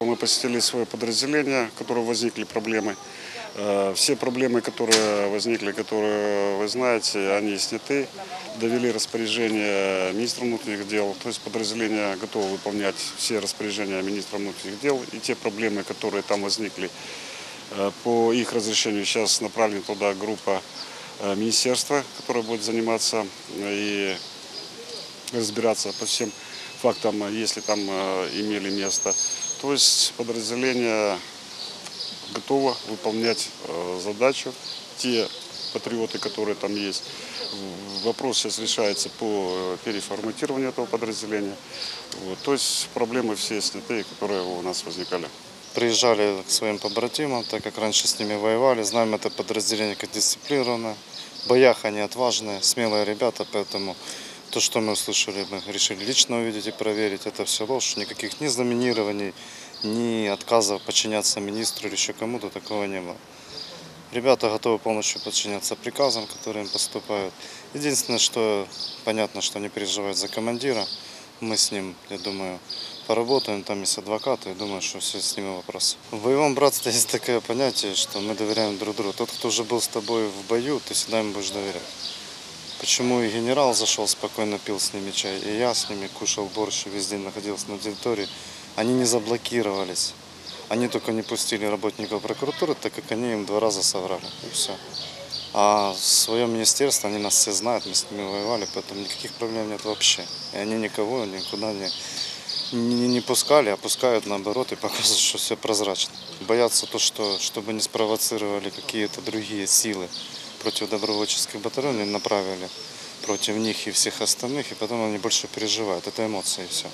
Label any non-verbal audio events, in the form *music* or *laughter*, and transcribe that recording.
мы посетили свое подразделение, в котором возникли проблемы. Э, Все проблемы, которые возникли, которые вы знаете, они сняты. Довели распоряжение министра внутренних дел, то есть подразделение готово выполнять все распоряжения министра внутренних дел. И те проблемы, которые там возникли, э, по их разрешению сейчас направлена туда группа э, министерства, которая будет заниматься и разбираться по всем фактам, э, если там э, имели место. То есть подразделение готово выполнять э, задачу. Те патриоты, которые там есть. Вопрос сейчас решается по э, переформатированию этого подразделения. Вот. То есть проблемы все сняты, которые у нас возникали. Приезжали к своим побратимам, так как раньше с ними воевали. Знаем это подразделение как дисциплинированное. В боях они отважные, смелые ребята, поэтому то, что мы услышали, мы решили лично увидеть и проверить. Это все ложь. Никаких ни заминирований, ни отказов подчиняться министру или еще кому-то такого не было. Ребята готовы полностью подчиняться приказам, которые им поступают. Единственное, что понятно, что они переживают за командира. Мы с ним, я думаю, поработаем, там есть адвокаты, и думаю, что все снимем вопрос. В боевом братстве есть такое понятие, что мы доверяем друг другу. Тот, кто уже был с тобой в бою, ты всегда им будешь доверять. Почему и генерал зашел спокойно, пил с ними чай, и я с ними кушал борщ, весь день находился на территории. Они не заблокировались. Они только не пустили работников прокуратуры, так как они им два раза соврали. И все. А свое министерство, они нас все знают, мы с ними воевали, поэтому никаких проблем нет вообще. И они никого никуда не, не, не пускали, а пускают наоборот и *laughs* показывают, что все прозрачно. Боятся то, что чтобы не спровоцировали какие-то другие силы против добровольческих батальонов, направили против них и всех остальных, и потом они больше переживают. Это эмоции и все.